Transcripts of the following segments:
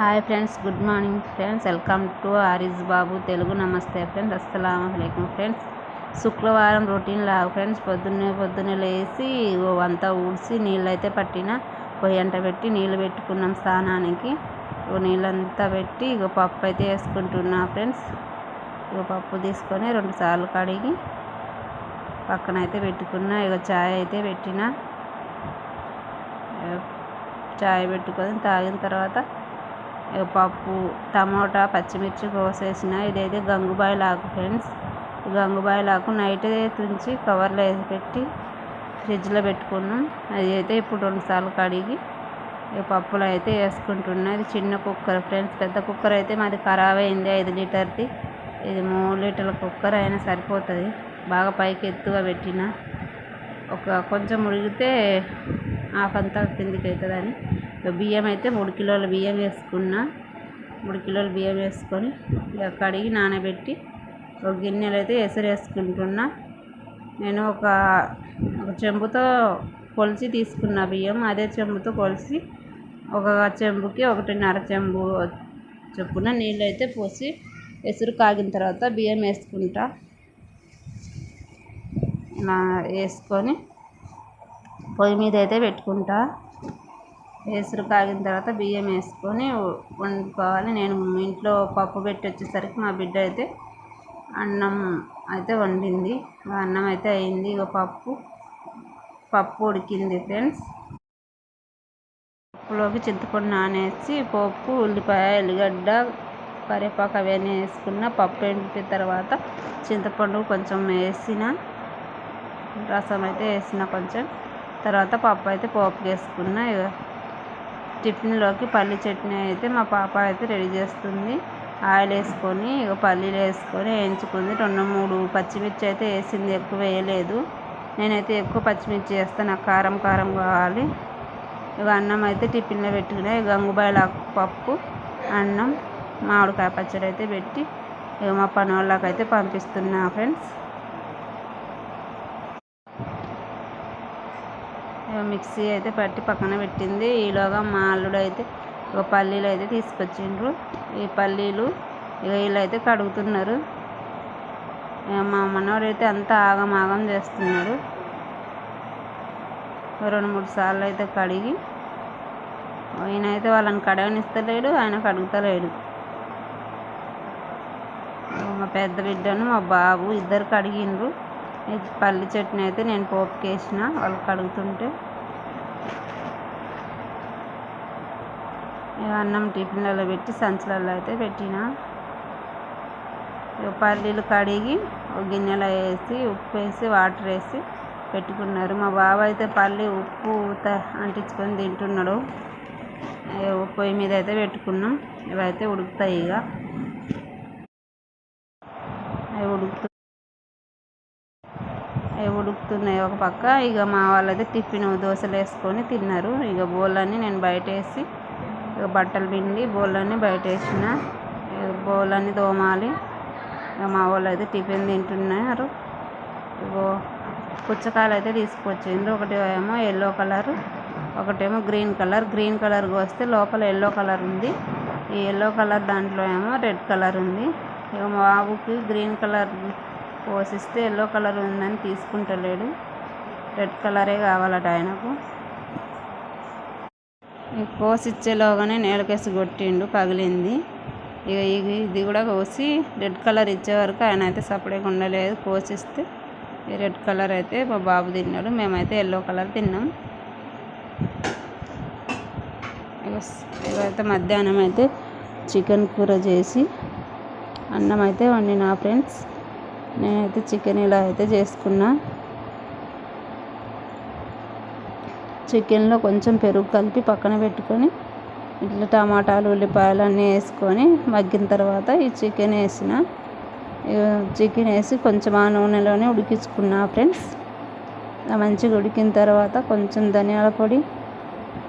Hi friends good morning friends. Welcome to Ariz Babu Telugu. నమస్తే friends అస్సలం అయికం friends. శుక్రవారం రొటీన్ లా friends పొద్దున్నే పొద్దున్నే లేచి ఓ అంతా ఊడ్చి నీళ్ళు అయితే పట్టిన పొయ్యి అంట పెట్టి నీళ్ళు పెట్టుకున్నాం స్నానానికి. ఓ నీళ్ళంతా పెట్టి ఇగో పప్పు అయితే వేసుకుంటున్నా ఫ్రెండ్స్. ఇగో పప్పు తీసుకొని రెండు సార్లు కడిగి పక్కన అయితే పెట్టుకున్నా ఇక చాయ్ అయితే పెట్టిన. చాయ్ పెట్టుకొని తాగిన తర్వాత పప్పు టమోటా పచ్చిమిర్చి కోసేసిన ఇదైతే గంగుబాయిల ఆకు ఫ్రెండ్స్. గంగుబాయిలాకు నైట్ తుంచి కవర్లో వేసి పెట్టి ఫ్రిడ్జ్లో పెట్టుకున్నాం. అది అయితే ఇప్పుడు రెండు సార్లు కడిగి పప్పులు పప్పులో అయితే వేసుకుంటున్నా. ఇది చిన్న కుక్కర్ ఫ్రెండ్స్ పెద్ద కుక్కర్ అయితే మాది ఖరాబ్ అయింది ఐదు లీటర్ది. ఇది మూడు లీటర్ల కుక్కర్ అయినా సరిపోతుంది. బాగా పైకి ఎత్తుగా పెట్టిన. ఒక కొంచెం ఉడిగితే హాఫ్ అంతా కిందికి అవుతుందని. బియ్యం అయితే మూడు కిలోల బియ్యం వేసుకున్నా. మూడు కిలోల బియ్యం వేసుకొని ఇక కడిగి నానబెట్టి ఒక గిన్నెలు అయితే ఎసరు వేసుకుంటున్నా. నేను ఒక ఒక చెంబుతో కొలిచి తీసుకున్న బియ్యం అదే చెంబుతో కొలిచి ఒక చెంబుకి ఒకటిన్నర చెంబు చొప్పున నీళ్ళు అయితే పోసి ఎసురు కాగిన తర్వాత బియ్యం వేసుకుంటా. ఇలా వేసుకొని పొయ్యి మీద అయితే పెట్టుకుంటా. ఎసురు కాగిన తర్వాత బియ్యం వేసుకొని వండుకోవాలి. నేను ఇంట్లో పప్పు పెట్టి వచ్చేసరికి మా బిడ్డ అయితే అన్నం అయితే వండింది. అన్నం అయితే అయింది. ఇక పప్పు పప్పు ఉడికింది ఫ్రెండ్స్. పప్పులోకి చింతపండు నానేసి పప్పు ఉల్లిపాయ ఎల్లిగడ్డ కరివేపాకు అవన్నీ వేసుకున్న పప్పు ఎండిన తర్వాత చింతపండు కొంచెం వేసిన రసం అయితే వేసిన కొంచెం. తర్వాత పప్పు అయితే పోపు వేసుకున్న టిఫిన్లోకి పల్లి చట్నీ అయితే మా పాప అయితే రెడీ చేస్తుంది. ఆయిల్ వేసుకొని ఇక పల్లీలు వేసుకొని వేయించుకుంది. రెండు మూడు పచ్చిమిర్చి అయితే వేసింది. ఎక్కువ వేయలేదు. నేనైతే ఎక్కువ పచ్చిమిర్చి వేస్తాను నాకు కారం కారం కావాలి. ఇక అన్నం అయితే టిఫిన్లో పెట్టుకున్నా. ఇక గంగుబాయల పప్పు అన్నం మామిడికాయ పచ్చడి అయితే పెట్టి ఇక మా పని వాళ్ళకైతే పంపిస్తున్నా ఫ్రెండ్స్. మిక్సీ అయితే పట్టి పక్కన పెట్టింది. ఈలోగా మా అల్లుడు అయితే ఒక పల్లీలు అయితే తీసుకొచ్చిండ్రు. ఈ పల్లీలు ఇక వీళ్ళు అయితే కడుగుతున్నారు మా మనవాడు అయితే అంతా ఆగమాగం చేస్తున్నాడు. రెండు మూడు సార్లు అయితే కడిగి ఈయన అయితే వాళ్ళని కడగనిస్తలేడు ఆయన కడుగుతలేడు. మా పెద్ద బిడ్డను మా బాబు ఇద్దరు కడిగిండ్రు. పల్లి చట్నీ అయితే నేను పోపుకి వేసిన. వాళ్ళు కడుగుతుంటే అన్నం టిఫిన్లలో పెట్టి సంచులలో అయితే పెట్టిన. పల్లీలు కడిగి ఒక గిన్నెలో వేసి ఉప్పు వేసి వాటర్ వేసి పెట్టుకున్నారు. మా బాబు అయితే పల్లి ఉప్పు అంటించుకొని తింటున్నాడు. పొయ్యి మీద అయితే పెట్టుకున్నాం. ఇవైతే ఉడుకుతాయి ఇక. అవి ఉడుకుతాయి ఉడుకుతున్నాయి ఒక పక్క. ఇక మా వాళ్ళైతే టిఫిన్ దోశలు వేసుకొని తిన్నారు. ఇక బోళ్ళని నేను బయట వేసి ఇక బట్టలు పిండి బోళ్ళని బయట వేసిన బోళ్ళని తోమాలి. ఇక మా వాళ్ళు అయితే టిఫిన్ తింటున్నారు. ఇగో పుచ్చకాయలు అయితే తీసుకొచ్చిండ్రు. ఒకటి ఏమో ఎల్లో కలర్ ఒకటేమో గ్రీన్ కలర్. గ్రీన్ కలర్ వస్తే లోపల ఎల్లో కలర్ ఉంది. ఈ ఎల్లో కలర్ దాంట్లో ఏమో రెడ్ కలర్ ఉంది. ఇక మా బాబుకి గ్రీన్ కలర్ కోసిస్తే ఎల్లో కలర్ ఉందని తీసుకుంటలేడు. రెడ్ కలరే కావాలట ఆయనకు. కోసిచ్చేలోగానే నేలకేసి కొట్టిండు పగిలింది. ఇక ఇది కూడా కోసి రెడ్ కలర్ ఇచ్చే వరకు ఆయన అయితే సపరేట్గా ఉండలేదు. కోసిస్తే ఈ రెడ్ కలర్ అయితే మా బాబు తిన్నాడు. మేమైతే ఎల్లో కలర్ తిన్నాం. ఇవైతే మధ్యాహ్నం అయితే చికెన్ కూర చేసి అన్నం అయితే వండిన ఫ్రెండ్స్. నేనైతే చికెన్ ఇలా అయితే చేసుకున్నా. చికెన్లో కొంచెం పెరుగు కలిపి పక్కన పెట్టుకొని ఇట్లా టమాటాలు ఉల్లిపాయలు అన్నీ వేసుకొని మగ్గిన తర్వాత ఈ చికెన్ వేసిన. చికెన్ వేసి కొంచెం ఆ నూనెలోనే ఉడికించుకున్నా ఫ్రెండ్స్. మంచిగా ఉడికిన తర్వాత కొంచెం ధనియాల పొడి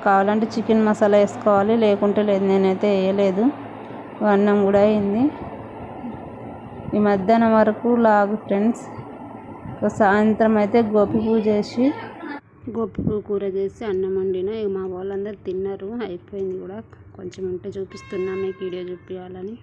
కావాలంటే చికెన్ మసాలా వేసుకోవాలి లేకుంటే లేదు నేనైతే వేయలేదు. అన్నం కూడా అయింది. ఈ మధ్యాహ్నం వరకు లాగు ఫ్రెండ్స్. సాయంత్రం అయితే గోపి పూజ చేసి గోపి కూర చేసి అన్నం వండిన. ఇక మా వాళ్ళందరూ తిన్నారు. అయిపోయింది కూడా. కొంచెం ఉంటే చూపిస్తున్నా మీకు వీడియో చూపించాలని